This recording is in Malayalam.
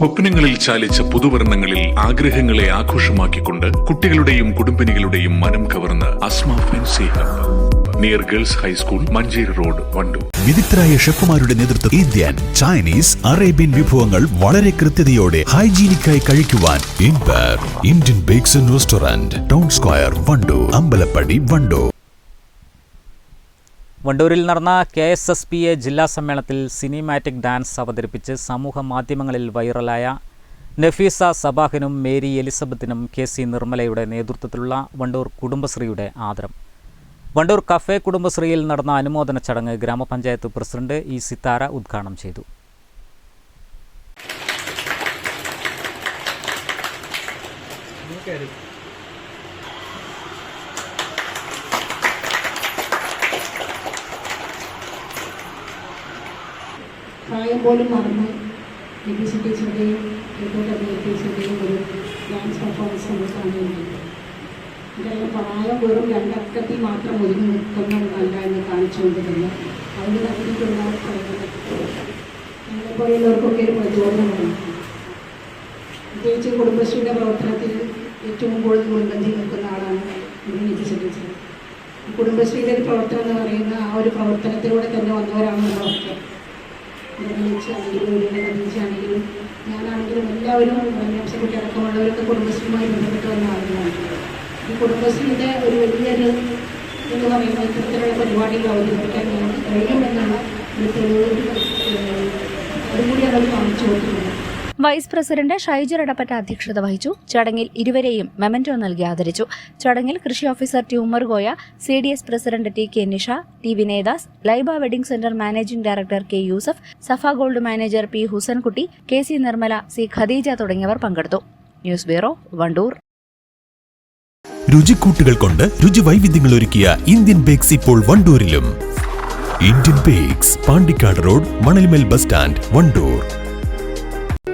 സ്വപ്നങ്ങളിൽ ചാലിച്ച പുതുവർണങ്ങളിൽ ആഗ്രഹങ്ങളെ ആഘോഷമാക്കിക്കൊണ്ട് കുട്ടികളുടെയും കുടുംബിനികളുടെയും മനം കവർന്ന് fancy hub. Near girls high school Manjeri road വണ്ടു വിദഗ്ധരായ ഷെഫുമാരുടെ നേതൃത്വം ഇന്ത്യൻ ചൈനീസ് അറേബ്യൻ വിഭവങ്ങൾ വളരെ കൃത്യതയോടെ ഹൈജീനിക്കായി കഴിക്കുവാൻ ഇൻപർ. Indian bakes and restaurant town square വണ്ടു Ambalappadi Wandoor. വണ്ടൂരിൽ നടന്ന K S S P A ജില്ലാ സമ്മേളനത്തിൽ സിനിമാറ്റിക് ഡാൻസ് അവതരിപ്പിച്ച് സമൂഹ മാധ്യമങ്ങളിൽ വൈറലായ നഫീസ സബാഹിനും മേരി എലിസബത്തിനും കെ സി നിർമ്മലയുടെ നേതൃത്വത്തിലുള്ള വണ്ടൂർ കുടുംബശ്രീയുടെ ആദരം. വണ്ടൂർ കഫേ കുടുംബശ്രീയിൽ നടന്ന അനുമോദന ചടങ്ങ് ഗ്രാമപഞ്ചായത്ത് പ്രസിഡന്റ് ഇ സിത്താര ഉദ്ഘാടനം ചെയ്തു. പ്രായം പോലും മറന്ന് എ പി സി ടീച്ചറുടെയും റിപ്പോർട്ടർ എ പി സിയുടെയും ഒരു ഡാൻസ് പെർഫോമൻസ് നമ്മൾ കാണുന്നുണ്ട് ഇതെല്ലാം പ്രായം വെറും രണ്ടക്കത്തിൽ മാത്രം ഒതുങ്ങി നിൽക്കുന്നതല്ല എന്ന് കാണിച്ചുകൊണ്ട് തന്നെ അതിന് നൽകിയിട്ടുള്ള ഞങ്ങളെപ്പോലെയുള്ളവർക്കൊക്കെ ഒരു പ്രചോദനമാണ്. പ്രത്യേകിച്ച് കുടുംബശ്രീയുടെ പ്രവർത്തനത്തിൽ ഏറ്റവും കൂടുതൽ മുൻപന്തിയിൽ നിൽക്കുന്ന ആളാണ് എ പി സി ടീച്ചർ കുടുംബശ്രീയുടെ ഒരു പ്രവർത്തനം എന്ന് പറയുന്ന ആ ഒരു പ്രവർത്തനത്തിലൂടെ തന്നെ വന്നവരാണ് നമ്മളൊക്കെ കഥീച്ചാണെങ്കിലും ഞാനാണെങ്കിലും എല്ലാവരും സെക്രട്ടറി അടക്കമുള്ളവരൊക്കെ കുടുംബശ്രീയുമായി ബന്ധപ്പെട്ട് വന്ന ആളുകളാണ് ഈ കുടുംബശ്രീയുടെ ഒരു വലിയൊരു എന്ന് പറയുന്നത് ഇത്തരത്തിലുള്ള പരിപാടികൾ അവതരിപ്പിക്കാൻ ഞാൻ ഒരു തെളിവ് അവർ കാണിച്ചു കൊടുക്കുന്നുണ്ട് വൈസ് പ്രസിഡന്റ് ഷൈജു എടപ്പറ്റ അധ്യക്ഷത വഹിച്ചു. ചടങ്ങിൽ ഇരുവരെയും മെമന്റോ നൽകി ആദരിച്ചു. ചടങ്ങിൽ കൃഷി officer T Ummer Goya C D S president T K Nisha T Vinedas Laiba wedding centre managing director K Yusuf Safa gold manager P Husankutty K C Nirmala C Khadeeja തുടങ്ങിയവർ പങ്കെടുത്തു. News bureau Wandoor. രുചിക്കൂട്ടുകൾ കൊണ്ട് രുചി വൈവിധ്യങ്ങൾ ഒരുക്കിയ ഇന്ത്യൻ ബേക്സ് ഇപ്പോൾ വണ്ടൂരിലും. Indian bakes Pandikkad road Manalmel bus stand Wandoor.